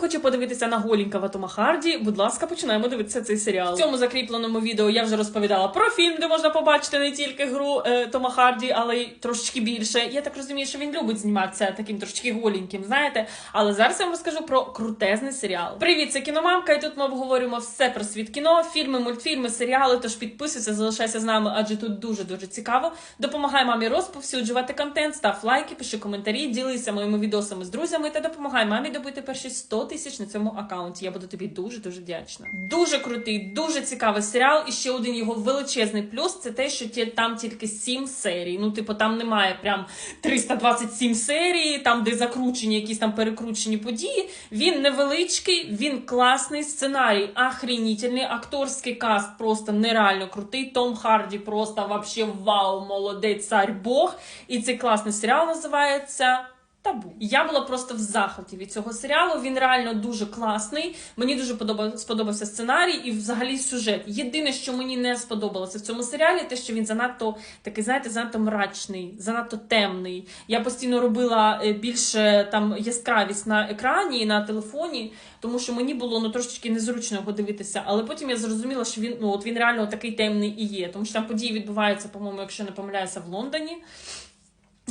хоче подивитися на голінького Тома Харді, будь ласка, починаємо дивитися цей серіал. В цьому закріпленому відео я вже розповідала про фільм, де можна побачити не тільки гру е, Тома Харді, але й трошечки більше. Я так розумію, що він любить зніматися таким трошечки голеньким, знаєте. Але зараз я вам розкажу про крутезний серіал. Привіт, це кіномамка, і тут ми обговорюємо все про світ кіно, фільми, мультфільми, серіали. Тож підписуйся, залишайся з нами, адже тут дуже дуже цікаво. Допомагай мамі розповсюджувати контент, став лайки, пиши коментарі, ділися моїми відосами з друзями та допомагай мамі добити перші 100 тисяч на цьому аккаунті. Я буду тобі дуже дуже вдячна. Дуже крутий, дуже цікавий серіал. І ще один його величезний плюс це те, що ті- там тільки 7 серій. Ну, типу, там немає прям 327 серій, там де закручені якісь там перекручені події. Він невеличкий, він класний сценарій, ахренітельний, акторський каст просто нереально крутий. Том Харді просто вообще вау, молодець, цар Бог. І цей класний серіал називається. Табу. Я була просто в захваті від цього серіалу. Він реально дуже класний. Мені дуже подоба- сподобався сценарій і взагалі сюжет. Єдине, що мені не сподобалося в цьому серіалі, те, що він занадто такий, знаєте, занадто мрачний, занадто темний. Я постійно робила е, більше там яскравість на екрані і на телефоні, тому що мені було ну трошечки незручно його дивитися. Але потім я зрозуміла, що він ну от він реально такий темний і є, тому що там події відбуваються, по-моєму, якщо не помиляюся, в Лондоні.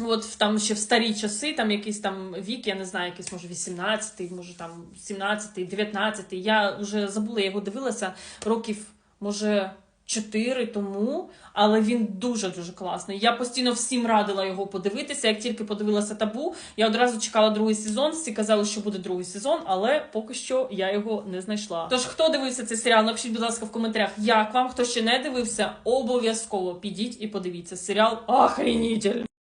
От там ще в старі часи, там якийсь там вік, я не знаю, якийсь може 18-й, може там 17-й, 19-й. Я вже забула, я його дивилася років, може. Чотири тому, але він дуже дуже класний. Я постійно всім радила його подивитися. Як тільки подивилася табу, я одразу чекала другий сезон. Всі казали, що буде другий сезон, але поки що я його не знайшла. Тож, хто дивився цей серіал, напишіть, будь ласка, в коментарях, як вам, хто ще не дивився, обов'язково підіть і подивіться. Серіал охренітель.